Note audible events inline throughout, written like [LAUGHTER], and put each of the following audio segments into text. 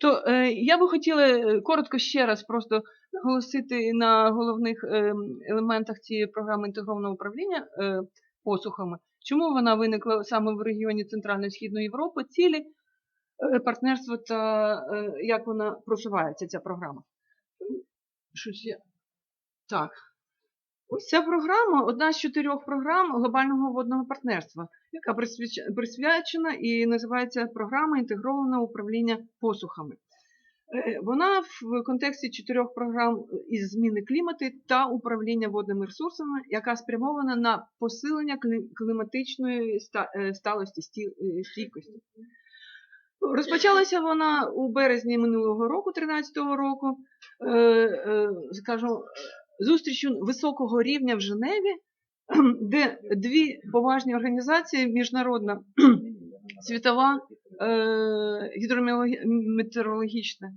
Тобто е, я би хотіла е, коротко ще раз просто наголосити на головних е, елементах цієї програми інтегрованого управління посухами. Чому вона виникла саме в регіоні Центральної Східної Європи, цілі партнерства та як вона просувається, ця програма? Щось я... Так. Ось ця програма одна з чотирьох програм глобального водного партнерства, яка присвячена і називається програма інтегрованого управління посухами. Е, Вона в контексті чотирьох програм із зміни клімату та управління водними ресурсами, яка спрямована на посилення кліматичної е, сталості сті- е, стійкості. Розпочалася вона у березні минулого року, 13-го року, е, е, скажу, зустрічю високого рівня в Женеві, [CLEARS THROAT] де дві поважні організації, міжнародна [CLEARS THROAT] світова е, гідрометеорологічна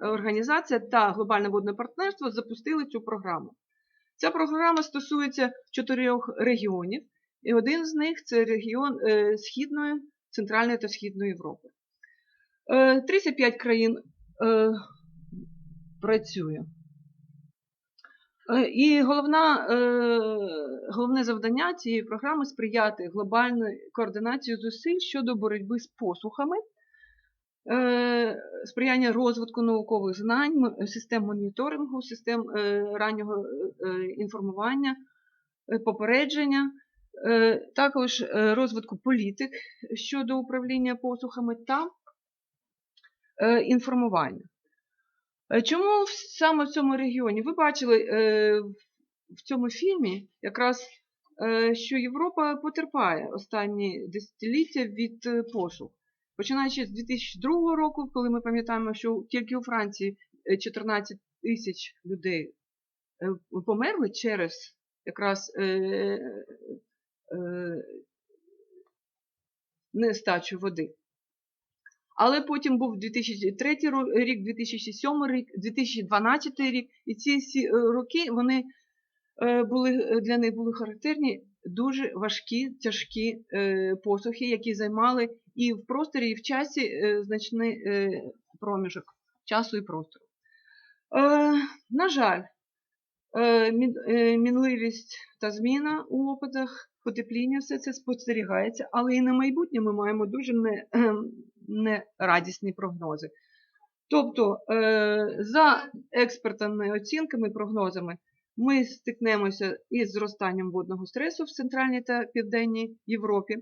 організація та глобальне водне партнерство запустили цю програму. Ця програма стосується чотирьох регіонів, і один з них це регіон е, Східної, Центральної та Східної Європи. Е, 35 країн е, працює. Е, І головна, е, головне завдання цієї програми сприяти глобальній координації зусиль щодо боротьби з посухами, е, сприяння розвитку наукових знань, систем моніторингу, систем раннього інформування, попередження, також розвитку політик щодо управління посухами та інформування. Е, Чому саме в цьому регіоні? Ви бачили е, в- цьому фільмі якраз, е, що Європа потерпає останні десятиліття від посух. Починаючи з 2002 року, коли ми пам'ятаємо, що тільки у Франції е, 14 тисяч людей померли через якраз нестачу води. Але потім був 2003 рік, 2007 рік, 2012 рік, і ці всі е, роки вони е, були е, для них були характерні дуже важкі, тяжкі посухи, які займали і в просторі, і в часі значний проміжок часу і простору. На жаль, мін- мінливість та зміна у опитах потепління все це спостерігається, але і на майбутнє ми маємо дуже не, нерадісні прогнози. Тобто, е, за експертними оцінками, прогнозами, ми стикнемося із зростанням водного стресу в Центральній та Південній Європі.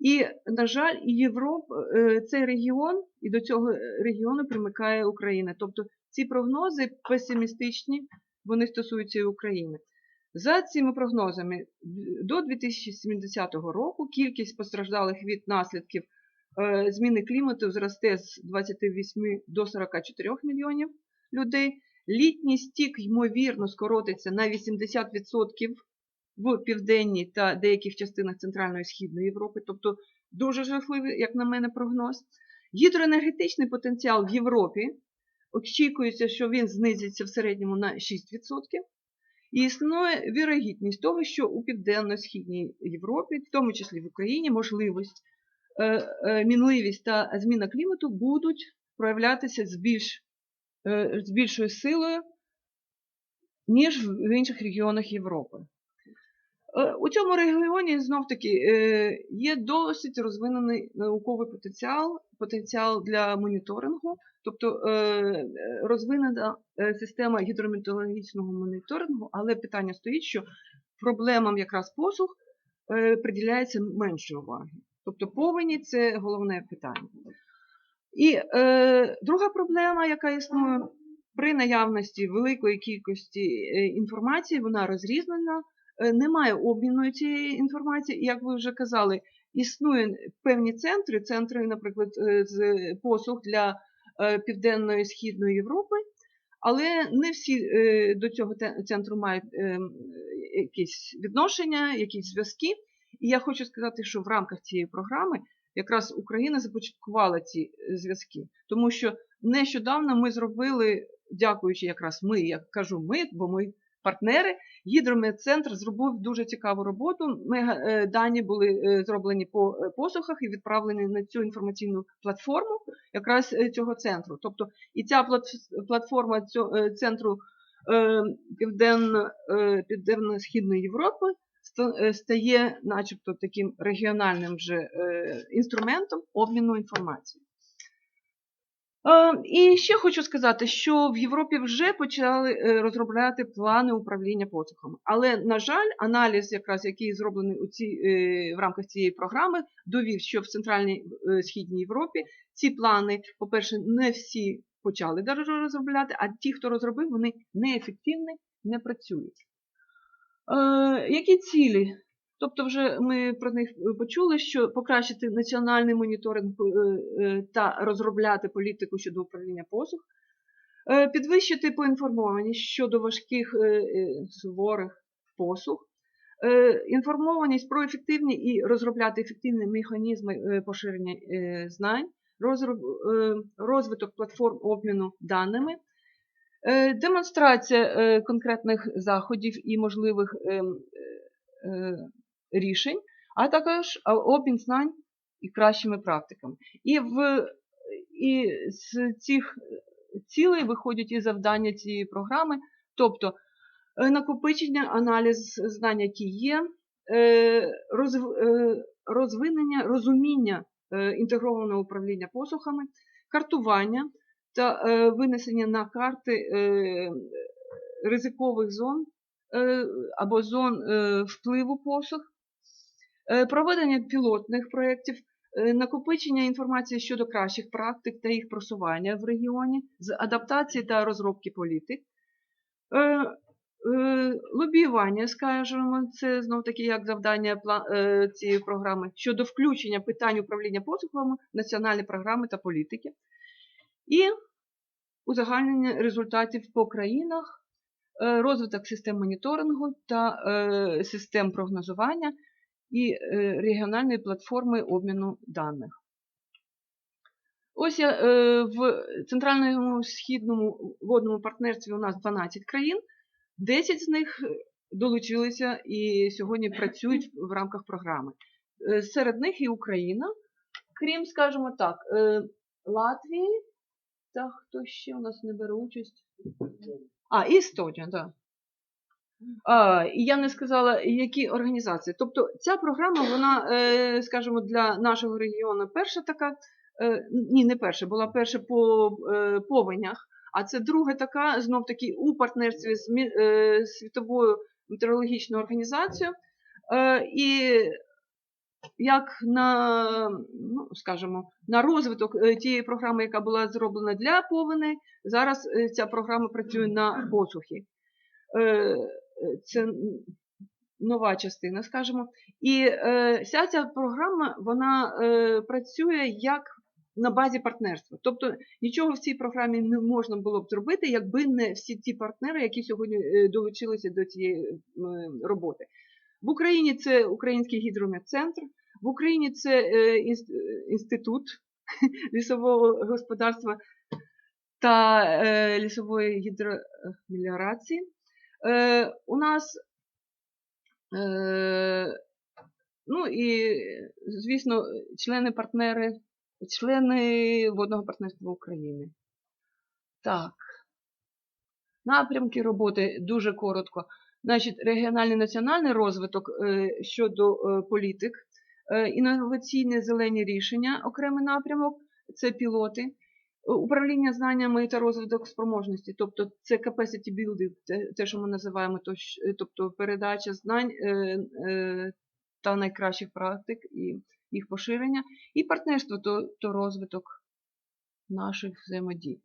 І, на жаль, Європ, е, цей регіон, і до цього регіону примикає Україна. Тобто ці прогнози песимістичні, вони стосуються і України. За цими прогнозами, до 2070 року кількість постраждалих від наслідків зміни клімату зросте з 28 до 44 мільйонів людей. Літній стік, ймовірно, скоротиться на 80% в південній та деяких частинах Центральної і Східної Європи, тобто дуже жахливий, як на мене, прогноз. Гідроенергетичний потенціал в Європі очікується, що він знизиться в середньому на 6%. І існує вірогідність того, що у Південно-Східній Європі, в тому числі в Україні, можливість, е, е, мінливість та зміна клімату будуть проявлятися з, більш, е, з більшою силою, ніж в інших регіонах Європи. Е, У цьому регіоні знов таки е, є досить розвинений науковий потенціал, потенціал для моніторингу, тобто е, е, розвинена е, система гідрометеорологічного моніторингу, але питання стоїть, що проблемам якраз посух е, приділяється менше уваги. Тобто повені це головне питання. І е, друга проблема, яка існує при наявності великої кількості е, інформації, вона розрізнена, е, немає обміну цієї інформації, як ви вже казали, існують певні центри, центри, наприклад, е, з послуг для Південної Східної Європи, але не всі до цього центру мають е, якісь відношення, якісь зв'язки. І я хочу сказати, що в рамках цієї програми якраз Україна започаткувала ці е, зв'язки, тому що нещодавно ми зробили, дякуючи якраз ми, я кажу ми, бо ми партнери. Гідрометцентр зробив дуже цікаву роботу. Мега, е, дані були е, зроблені по посухах і відправлені на цю інформаційну платформу якраз цього центру. Тобто і ця платформа цього центру е, Південно, е, Південно-Східної Європи стає начебто таким регіональним вже е, інструментом обміну інформацією. Е, І ще хочу сказати, що в Європі вже почали е, розробляти плани управління посухами. Але, на жаль, аналіз, якраз який зроблений у цій, е, в рамках цієї програми, довів, що в Центральній е, Східній Європі ці плани, по-перше, не всі почали розробляти, а ті, хто розробив, вони неефективні, не працюють. Е, які цілі? Тобто, вже ми про них почули, що покращити національний моніторинг е, е, та розробляти політику щодо управління послуг, е, підвищити поінформованість щодо важких е, е, суворих послуг, е, інформованість про ефективні і розробляти ефективні механізми е, поширення е, знань, е, розвиток платформ обміну даними, е, демонстрація е, конкретних заходів і можливих ем, е, е, рішень, а також обмін знань і кращими практиками. І, в, і з цих цілей виходять і завдання цієї програми, тобто е, накопичення, аналіз знань, які є, е, розв- е, розвинення, розуміння е, інтегрованого управління послухами, картування та е, винесення на карти е, ризикових зон е, або зон впливу послуг, проведення пілотних проєктів, накопичення інформації щодо кращих практик та їх просування в регіоні, з адаптації та розробки політик, лобіювання, скажімо, це знов таки як завдання цієї програми щодо включення питань управління послугами, в національні програми та політики, і узагальнення результатів по країнах, е, розвиток систем моніторингу та е, систем прогнозування і е, регіональної платформи обміну даних. Ось я, в Центральному східному водному партнерстві у нас 12 країн, 10 з них долучилися і сьогодні працюють в рамках програми. Серед них і Україна, крім, скажімо так, Латвії, та хто ще у нас не бере участь? А, і так. А, і я не сказала, які організації. Тобто ця програма, вона, е, скажімо, для нашого регіону перша така, е, ні, не перша, була перша по е, повенях, а це друга така, знов таки, у партнерстві з Світовою метеорологічною організацією. І як на, ну, скажімо, на розвиток е, тієї програми, яка була зроблена для повеней, зараз е, ця програма працює на посухи. Е, Це нова частина, скажімо. І вся ця програма вона працює як на базі партнерства. Тобто нічого в цій програмі не можна було б зробити, якби не всі ті партнери, які сьогодні долучилися до цієї роботи. В Україні це Український гідрометцентр, в Україні це е, інститут [LAUGHS] лісового господарства та е, лісової гідромеліорації. Е, у нас, ну і, звісно, члени-партнери, члени водного партнерства України. Так. Напрямки роботи дуже коротко. Значить, регіональний національний розвиток е, щодо е, політик, е, інноваційні зелені рішення, окремий напрямок, це пілоти, управління знаннями та розвиток спроможності, тобто це capacity building, те, що ми називаємо, тобто передача знань та найкращих практик і їх поширення, і партнерство то розвиток наших взаємодій.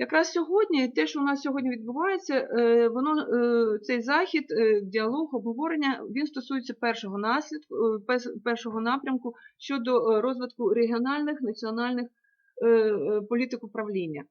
Якраз сьогодні, те, що у нас сьогодні відбувається, е, воно е, цей захід, е, діалог, обговорення, він стосується першого наслідку, першого напрямку щодо розвитку регіональних національних політик управління.